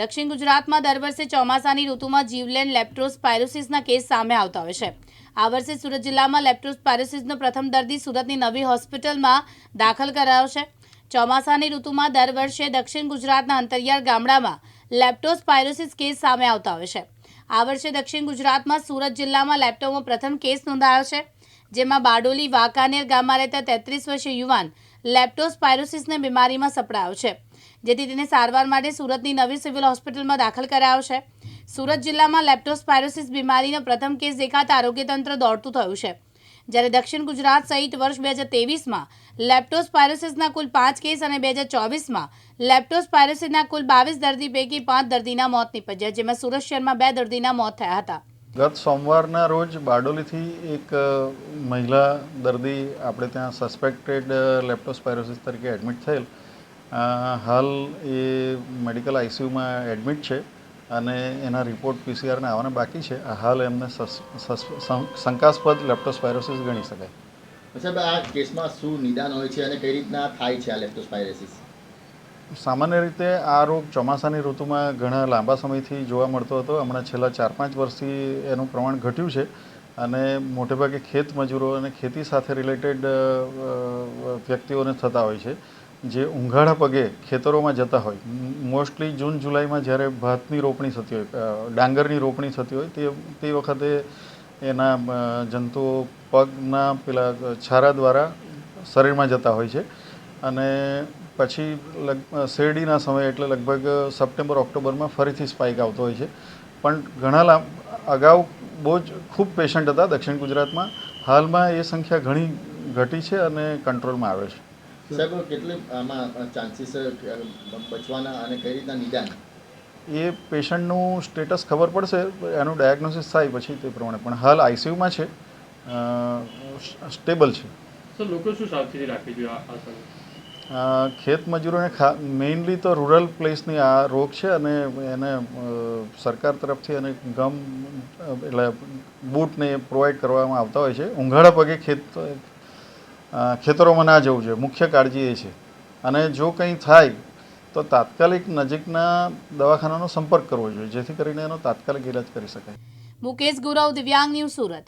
દક્ષિણ ગુજરાતમાં દર વર્ષે ચોમાસાની ઋતુમાં જીવલેન લેપ્ટોસ્પાયરોસિસના કેસ સામે આવતા હોય છે. આ વર્ષે સુરત જિલ્લામાં લેપ્ટોસ્પાયરોસિસનો પ્રથમ દર્દી સુરતની નવી હોસ્પિટલમાં દાખલ કરાયો છે. ચોમાસાની ઋતુમાં દર વર્ષે દક્ષિણ ગુજરાતના અંતરિયાળ ગામડામાં લેપ્ટોસ્પાયરોસિસ કેસ સામે આવતા હોય છે. આ વર્ષે દક્ષિણ ગુજરાતમાં સુરત જિલ્લામાં લેપ્ટોમાં પ્રથમ કેસ નોંધાયો છે. જેમાં બારડોલી વાંકાનેર ગામમાં રહેતા તેત્રીસ વર્ષીય યુવાન લેપ્ટોસ્પાયરોસિસની બીમારીમાં સપડાયો છે, જેથી તેને સારવાર માટે સુરતની નવી સિવિલ હોસ્પિટલમાં દાખલ કરાયો છે. સુરત જિલ્લામાં લેપ્ટોસ્પાયરોસિસ બીમારીનો પ્રથમ કેસ દેખાતા આરોગ્ય તંત્ર દોડતું થયું છે. જ્યારે દક્ષિણ ગુજરાત સહિત વર્ષ બે હજાર તેવીસમાં લેપ્ટોસ્પાયરોસિસના કુલ પાંચ કેસ અને બે હજાર ચોવીસમાં લેપ્ટોસ્પાયરોસિસના કુલ બાવીસ દર્દી પૈકી પાંચ દર્દીના મોત નીપજ્યા, જેમાં સુરત શહેરમાં બે દર્દીના મોત થયા હતા. ગત સોમવારના રોજ બારડોલીથી એક મહિલા દર્દી આપણે ત્યાં સસ્પેક્ટેડ લેપ્ટોસ્પાયરોસિસ તરીકે એડમિટ થયેલ. હાલ એ મેડિકલ આઈસીયુમાં એડમિટ છે અને એના રિપોર્ટ પીસીઆરને આવવાના બાકી છે. હાલ એમને શંકાસ્પદ લેપ્ટોસ્પાયરોસિસ ગણી શકાય. સાહેબ, આ કેસમાં શું નિદાન હોય છે અને કઈ રીતના થાય છે આ લેપ્ટોસ્પાયરેસિસ સામાન્ય રીતે આ રોગ ચોમાસાની ઋતુમાં ઘણા લાંબા સમયથી જોવા મળતો હતો. હમણાં છેલ્લા ચાર પાંચ વર્ષથી એનું પ્રમાણ ઘટ્યું છે અને મોટેભાગે ખેત મજૂરો અને ખેતી સાથે રિલેટેડ વ્યક્તિઓને થતા હોય છે, જે ઊંઘાડા પગે ખેતરોમાં જતા હોય. મોસ્ટલી જૂન, જુલાઈમાં જ્યારે ભાતની રોપણી થતી હોય ડાંગરની રોપણી થતી હોય, તે તે વખતે એના જંતુઓ પગના પેલા છારા દ્વારા શરીરમાં જતા હોય છે. અને પછી લગ શેરડીના સમયે એટલે લગભગ સપ્ટેમ્બર ઓક્ટોબરમાં ફરીથી સ્પાઇક આવતો હોય છે. પણ ઘણા લાંબ અગાઉ બહુ જ ખૂબ પેશન્ટ હતા દક્ષિણ ગુજરાતમાં. હાલમાં એ સંખ્યા ઘણી ઘટી છે અને કંટ્રોલમાં આવે છે. સાહેબ કેટલી આમાં ચાન્સીસ બચવાના અને કઈ રીતના નિદાન? એ પેશન્ટનું સ્ટેટસ ખબર પડશે એનું ડાયગ્નોસિસ થાય પછી તે પ્રમાણે. પણ હાલ આઈસીયુમાં છે સ્ટેબલ છે. સર લોકો શું સાવચેતી રાખવી જોઈએ આ ખેત મજૂરોને મેઇનલી તો રૂરલ પ્લેસની આ રોગ છે અને એને સરકાર તરફથી અને ગમ, એટલે બૂટને પ્રોવાઈડ કરવામાં આવતા હોય છે. ઊંઘાડા પગે ખેત ખેતરોમાં ના જવું જોઈએ. મુખ્ય કાળજી એ છે. અને જો કંઈ થાય, તો તાત્કાલિક નજીકના દવાખાનાનો સંપર્ક કરવો જોઈએ. જેથી કરીને એનો તાત્કાલિક ઇલાજ કરી શકાય. મુકેશ ગુરવ, દિવ્યાંગ ન્યૂઝ સુરત.